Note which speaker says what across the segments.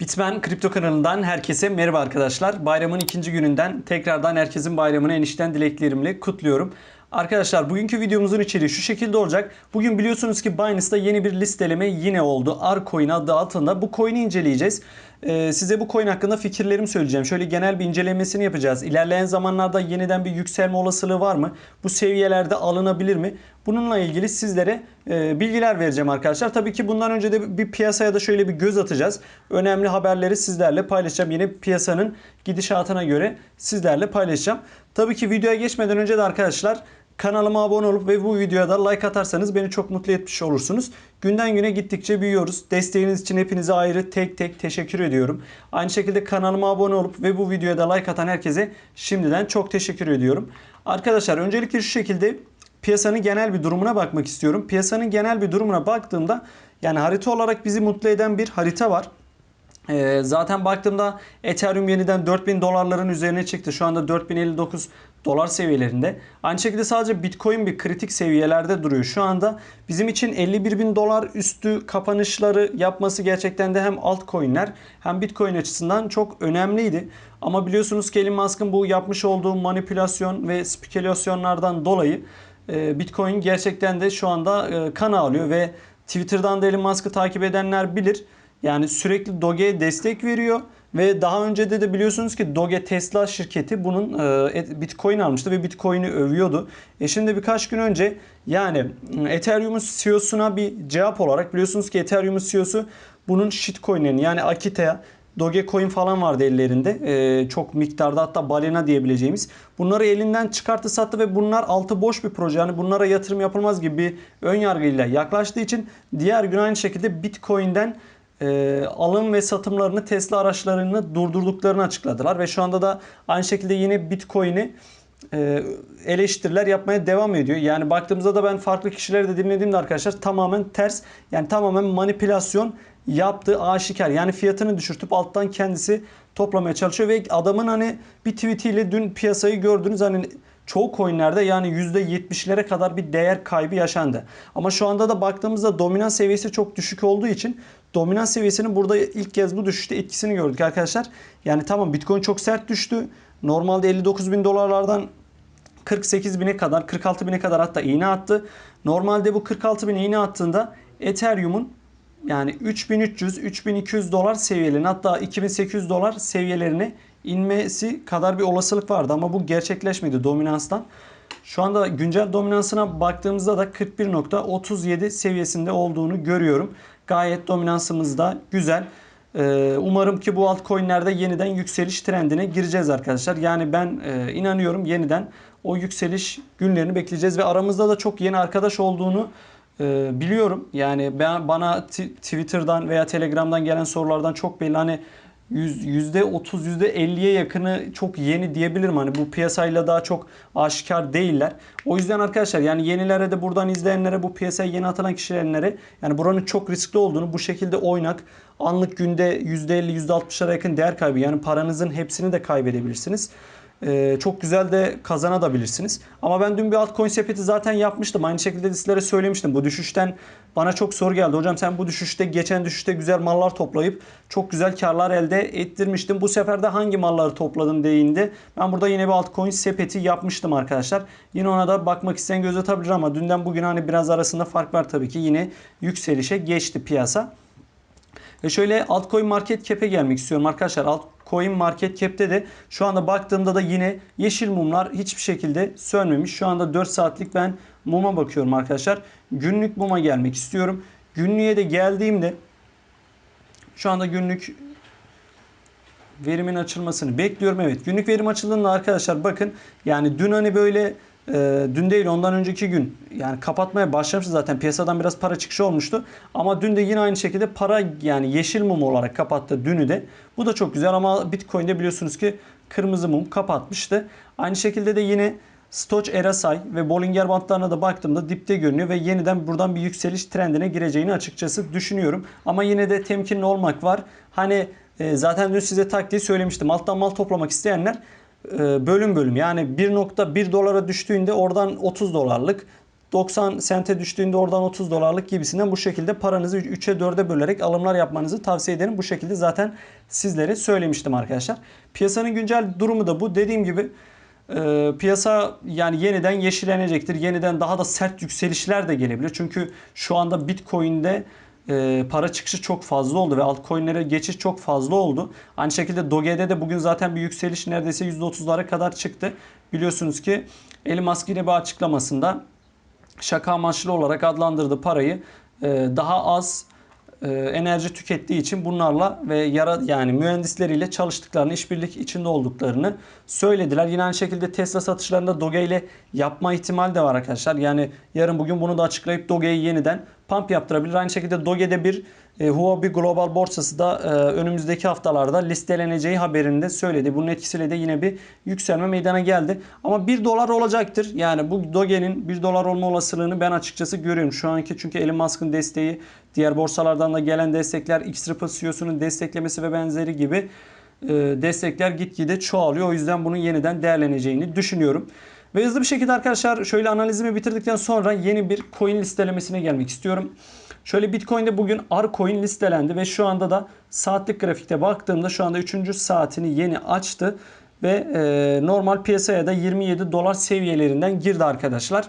Speaker 1: Bitmen Kripto kanalından herkese merhaba arkadaşlar. Bayramın ikinci gününden tekrardan herkesin bayramını enişten dileklerimle kutluyorum. Arkadaşlar bugünkü videomuzun içeriği şu şekilde olacak. Bugün biliyorsunuz ki Binance'da yeni bir listeleme yine oldu. Arcoin adı altında. Bu coin'i inceleyeceğiz. Ee, size bu coin hakkında fikirlerimi söyleyeceğim. Şöyle genel bir incelemesini yapacağız. İlerleyen zamanlarda yeniden bir yükselme olasılığı var mı? Bu seviyelerde alınabilir mi? Bununla ilgili sizlere e, bilgiler vereceğim arkadaşlar. Tabii ki bundan önce de bir piyasaya da şöyle bir göz atacağız. Önemli haberleri sizlerle paylaşacağım. Yine piyasanın gidişatına göre sizlerle paylaşacağım. Tabii ki videoya geçmeden önce de arkadaşlar kanalıma abone olup ve bu videoya da like atarsanız beni çok mutlu etmiş olursunuz. Günden güne gittikçe büyüyoruz. Desteğiniz için hepinize ayrı tek tek teşekkür ediyorum. Aynı şekilde kanalıma abone olup ve bu videoya da like atan herkese şimdiden çok teşekkür ediyorum. Arkadaşlar öncelikle şu şekilde piyasanın genel bir durumuna bakmak istiyorum. Piyasanın genel bir durumuna baktığımda yani harita olarak bizi mutlu eden bir harita var. Ee, zaten baktığımda Ethereum yeniden 4000 dolarların üzerine çıktı. Şu anda 4059 dolar seviyelerinde. Aynı şekilde sadece Bitcoin bir kritik seviyelerde duruyor. Şu anda bizim için 51 bin dolar üstü kapanışları yapması gerçekten de hem altcoin'ler hem Bitcoin açısından çok önemliydi. Ama biliyorsunuz ki Elon Musk'ın bu yapmış olduğu manipülasyon ve spekülasyonlardan dolayı e, Bitcoin gerçekten de şu anda e, kan ağlıyor ve Twitter'dan da Elon Musk'ı takip edenler bilir. Yani sürekli Doge'ye destek veriyor ve daha önce de de biliyorsunuz ki Doge Tesla şirketi bunun e, Bitcoin almıştı ve Bitcoin'i övüyordu. E şimdi birkaç gün önce yani Ethereum'un CEO'suna bir cevap olarak biliyorsunuz ki Ethereum'un CEO'su bunun shitcoin'lerini yani Akita'ya Dogecoin falan vardı ellerinde. Ee, çok miktarda hatta balina diyebileceğimiz. Bunları elinden çıkarttı sattı ve bunlar altı boş bir proje. Yani bunlara yatırım yapılmaz gibi bir ön yargıyla yaklaştığı için diğer gün aynı şekilde Bitcoin'den e, alım ve satımlarını Tesla araçlarını durdurduklarını açıkladılar. Ve şu anda da aynı şekilde yine Bitcoin'i e, eleştiriler yapmaya devam ediyor. Yani baktığımızda da ben farklı kişileri de dinlediğimde arkadaşlar tamamen ters yani tamamen manipülasyon yaptığı aşikar. Yani fiyatını düşürtüp alttan kendisi toplamaya çalışıyor ve adamın hani bir tweetiyle dün piyasayı gördünüz hani çoğu coinlerde yani %70'lere kadar bir değer kaybı yaşandı. Ama şu anda da baktığımızda dominans seviyesi çok düşük olduğu için dominans seviyesinin burada ilk kez bu düşüşte etkisini gördük arkadaşlar. Yani tamam Bitcoin çok sert düştü. Normalde 59 bin dolarlardan 48 bine kadar 46 bine kadar hatta iğne attı. Normalde bu 46 bin iğne attığında Ethereum'un yani 3300-3200 dolar seviyelerine hatta 2800 dolar seviyelerine inmesi kadar bir olasılık vardı ama bu gerçekleşmedi dominanstan. Şu anda güncel dominansına baktığımızda da 41.37 seviyesinde olduğunu görüyorum. Gayet dominansımız da güzel. Ee, umarım ki bu altcoin'lerde yeniden yükseliş trendine gireceğiz arkadaşlar. Yani ben e, inanıyorum yeniden o yükseliş günlerini bekleyeceğiz ve aramızda da çok yeni arkadaş olduğunu e, biliyorum. Yani bana Twitter'dan veya Telegram'dan gelen sorulardan çok belli hani %30 %50'ye yakını çok yeni diyebilirim. Hani bu piyasayla daha çok aşikar değiller. O yüzden arkadaşlar yani yenilere de buradan izleyenlere bu piyasaya yeni atılan kişilerlere yani buranın çok riskli olduğunu bu şekilde oynak anlık günde %50 %60'lara yakın değer kaybı yani paranızın hepsini de kaybedebilirsiniz. Ee, çok güzel de kazanabilirsiniz. Ama ben dün bir altcoin sepeti zaten yapmıştım. Aynı şekilde de sizlere söylemiştim. Bu düşüşten bana çok soru geldi. Hocam sen bu düşüşte geçen düşüşte güzel mallar toplayıp çok güzel karlar elde ettirmiştin. Bu sefer de hangi malları topladın deyinde ben burada yine bir altcoin sepeti yapmıştım arkadaşlar. Yine ona da bakmak isteyen göz atabilir ama dünden bugün hani biraz arasında fark var tabii ki. Yine yükselişe geçti piyasa. Ve şöyle altcoin market cap'e gelmek istiyorum arkadaşlar. Altcoin market cap'te de şu anda baktığımda da yine yeşil mumlar hiçbir şekilde sönmemiş. Şu anda 4 saatlik ben muma bakıyorum arkadaşlar. Günlük muma gelmek istiyorum. Günlüğe de geldiğimde şu anda günlük verimin açılmasını bekliyorum. Evet günlük verim açıldığında arkadaşlar bakın yani dün hani böyle e, dün değil ondan önceki gün yani kapatmaya başlamıştı zaten piyasadan biraz para çıkışı olmuştu. Ama dün de yine aynı şekilde para yani yeşil mum olarak kapattı dünü de. Bu da çok güzel ama Bitcoin'de biliyorsunuz ki kırmızı mum kapatmıştı. Aynı şekilde de yine Stoch RSI ve Bollinger Bandlarına da baktığımda dipte görünüyor ve yeniden buradan bir yükseliş trendine gireceğini açıkçası düşünüyorum. Ama yine de temkinli olmak var. Hani e, zaten dün size taktiği söylemiştim. Alttan mal toplamak isteyenler bölüm bölüm yani 1.1 dolara düştüğünde oradan 30 dolarlık 90 sente düştüğünde oradan 30 dolarlık gibisinden bu şekilde paranızı 3'e 4'e bölerek alımlar yapmanızı tavsiye ederim. Bu şekilde zaten sizlere söylemiştim arkadaşlar. Piyasanın güncel durumu da bu. Dediğim gibi e, piyasa yani yeniden yeşillenecektir. Yeniden daha da sert yükselişler de gelebilir. Çünkü şu anda Bitcoin'de e, para çıkışı çok fazla oldu ve altcoin'lere geçiş çok fazla oldu. Aynı şekilde Doge'de de bugün zaten bir yükseliş neredeyse %30'lara kadar çıktı. Biliyorsunuz ki Elon Musk yine bir açıklamasında şaka amaçlı olarak adlandırdığı parayı e, daha az e, enerji tükettiği için bunlarla ve yara yani mühendisleriyle çalıştıklarını, işbirlik içinde olduklarını söylediler. Yine aynı şekilde Tesla satışlarında Doge ile yapma ihtimali de var arkadaşlar. Yani yarın bugün bunu da açıklayıp Doge'yi yeniden pump yaptırabilir. Aynı şekilde Doge'de bir e, Huobi Global Borsası da e, önümüzdeki haftalarda listeleneceği haberini de söyledi. Bunun etkisiyle de yine bir yükselme meydana geldi. Ama 1 dolar olacaktır. Yani bu Doge'nin 1 dolar olma olasılığını ben açıkçası görüyorum. Şu anki çünkü Elon Musk'ın desteği, diğer borsalardan da gelen destekler, X-Ripple CEO'sunun desteklemesi ve benzeri gibi e, destekler gitgide çoğalıyor. O yüzden bunun yeniden değerleneceğini düşünüyorum. Ve hızlı bir şekilde arkadaşlar şöyle analizimi bitirdikten sonra yeni bir coin listelemesine gelmek istiyorum. Şöyle Bitcoin'de bugün Arcoin listelendi ve şu anda da saatlik grafikte baktığımda şu anda 3. saatini yeni açtı ve e, normal piyasaya da 27 dolar seviyelerinden girdi arkadaşlar.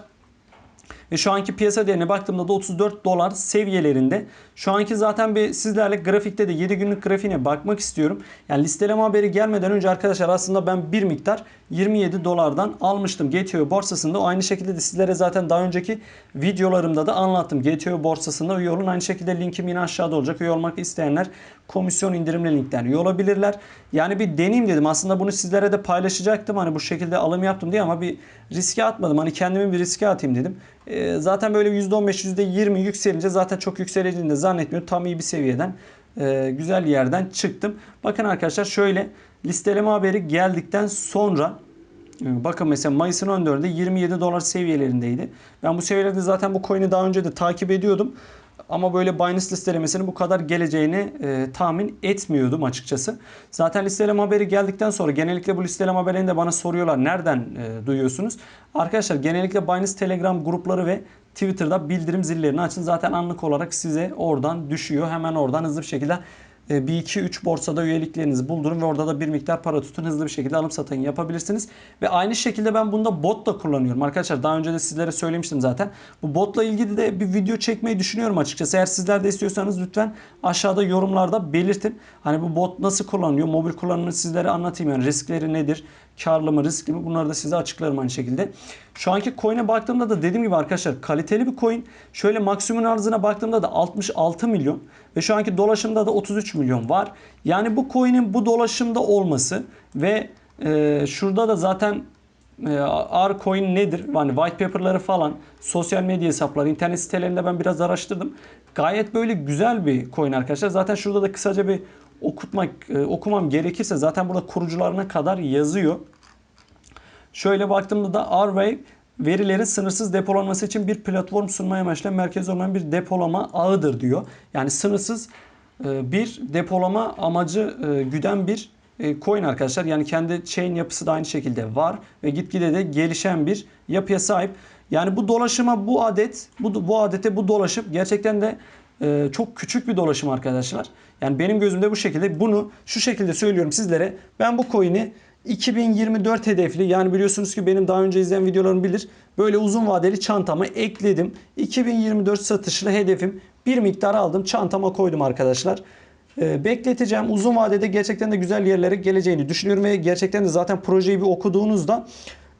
Speaker 1: Ve şu anki piyasa değerine baktığımda da 34 dolar seviyelerinde. Şu anki zaten bir sizlerle grafikte de 7 günlük grafiğine bakmak istiyorum. Yani listeleme haberi gelmeden önce arkadaşlar aslında ben bir miktar 27 dolardan almıştım GTO borsasında. O aynı şekilde de sizlere zaten daha önceki videolarımda da anlattım. GTO borsasında üye olun. Aynı şekilde linkim yine aşağıda olacak. Üye olmak isteyenler komisyon indirimli linkten üye olabilirler. Yani bir deneyim dedim. Aslında bunu sizlere de paylaşacaktım. Hani bu şekilde alım yaptım diye ama bir riske atmadım. Hani kendimi bir riske atayım dedim. Ee, zaten böyle %15, %20 yükselince zaten çok yükseleceğini de zannetmiyorum. Tam iyi bir seviyeden e, güzel yerden çıktım. Bakın arkadaşlar şöyle listeleme haberi geldikten sonra e, Bakın mesela Mayıs'ın 14'ünde 27 dolar seviyelerindeydi. Ben bu seviyelerde zaten bu coin'i daha önce de takip ediyordum. Ama böyle Binance listelemesinin bu kadar geleceğini e, tahmin etmiyordum açıkçası. Zaten listeleme haberi geldikten sonra genellikle bu listeleme haberini de bana soruyorlar. Nereden e, duyuyorsunuz? Arkadaşlar genellikle Binance Telegram grupları ve Twitter'da bildirim zillerini açın. Zaten anlık olarak size oradan düşüyor. Hemen oradan hızlı bir şekilde e, bir iki üç borsada üyeliklerinizi buldurun ve orada da bir miktar para tutun. Hızlı bir şekilde alım satın yapabilirsiniz. Ve aynı şekilde ben bunda bot da kullanıyorum. Arkadaşlar daha önce de sizlere söylemiştim zaten. Bu botla ilgili de bir video çekmeyi düşünüyorum açıkçası. Eğer sizler de istiyorsanız lütfen aşağıda yorumlarda belirtin. Hani bu bot nasıl kullanılıyor? Mobil kullanımını sizlere anlatayım. Yani riskleri nedir? Karlı mı riskli mi? Bunları da size açıklarım aynı şekilde. Şu anki coin'e baktığımda da dediğim gibi arkadaşlar kaliteli bir coin. Şöyle maksimum arzına baktığımda da 66 milyon ve şu anki dolaşımda da 33 milyon var. Yani bu coin'in bu dolaşımda olması ve e, şurada da zaten e, R-Coin nedir? Yani white paper'ları falan, sosyal medya hesapları, internet sitelerinde ben biraz araştırdım. Gayet böyle güzel bir coin arkadaşlar. Zaten şurada da kısaca bir okutmak e, okumam gerekirse zaten burada kurucularına kadar yazıyor. Şöyle baktığımda da R-Wave verilerin sınırsız depolanması için bir platform sunmaya amaçlayan merkez olmayan bir depolama ağıdır diyor. Yani sınırsız e, bir depolama amacı e, güden bir e, coin arkadaşlar. Yani kendi chain yapısı da aynı şekilde var ve gitgide de gelişen bir yapıya sahip. Yani bu dolaşıma bu adet, bu, bu adete bu dolaşım gerçekten de e, çok küçük bir dolaşım arkadaşlar. Yani benim gözümde bu şekilde. Bunu şu şekilde söylüyorum sizlere. Ben bu coin'i 2024 hedefli yani biliyorsunuz ki benim daha önce izleyen videolarımı bilir. Böyle uzun vadeli çantama ekledim. 2024 satışlı hedefim bir miktar aldım çantama koydum arkadaşlar. Ee, bekleteceğim. Uzun vadede gerçekten de güzel yerlere geleceğini düşünüyorum ve gerçekten de zaten projeyi bir okuduğunuzda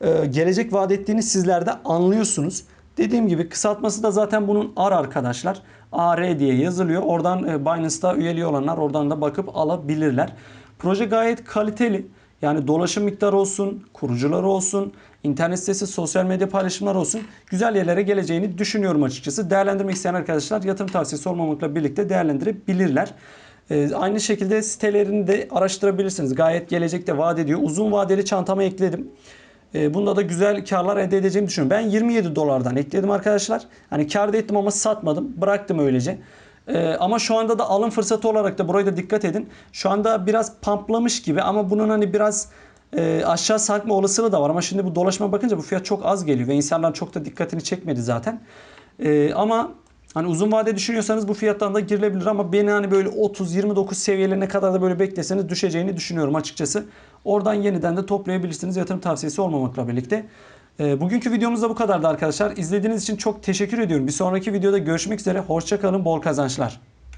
Speaker 1: e, gelecek vaat ettiğini sizler de anlıyorsunuz. Dediğim gibi kısaltması da zaten bunun AR arkadaşlar. AR diye yazılıyor. Oradan e, Binance'da üyeliği olanlar oradan da bakıp alabilirler. Proje gayet kaliteli. Yani dolaşım miktarı olsun, kurucuları olsun, internet sitesi, sosyal medya paylaşımlar olsun güzel yerlere geleceğini düşünüyorum açıkçası. Değerlendirmek isteyen arkadaşlar yatırım tavsiyesi olmamakla birlikte değerlendirebilirler. Ee, aynı şekilde sitelerini de araştırabilirsiniz. Gayet gelecekte vaat ediyor. Uzun vadeli çantama ekledim. Ee, bunda da güzel karlar elde edeceğimi düşünüyorum. Ben 27 dolardan ekledim arkadaşlar. Hani kar da ettim ama satmadım. Bıraktım öylece. Ee, ama şu anda da alım fırsatı olarak da burayı da dikkat edin. Şu anda biraz pamplamış gibi ama bunun hani biraz e, aşağı sarkma olasılığı da var ama şimdi bu dolaşıma bakınca bu fiyat çok az geliyor ve insanların çok da dikkatini çekmedi zaten. E, ama hani uzun vade düşünüyorsanız bu fiyattan da girilebilir ama beni hani böyle 30-29 seviyelerine kadar da böyle bekleseniz düşeceğini düşünüyorum açıkçası. Oradan yeniden de toplayabilirsiniz yatırım tavsiyesi olmamakla birlikte. E, bugünkü videomuz da bu kadardı arkadaşlar. İzlediğiniz için çok teşekkür ediyorum. Bir sonraki videoda görüşmek üzere. Hoşçakalın, bol kazançlar.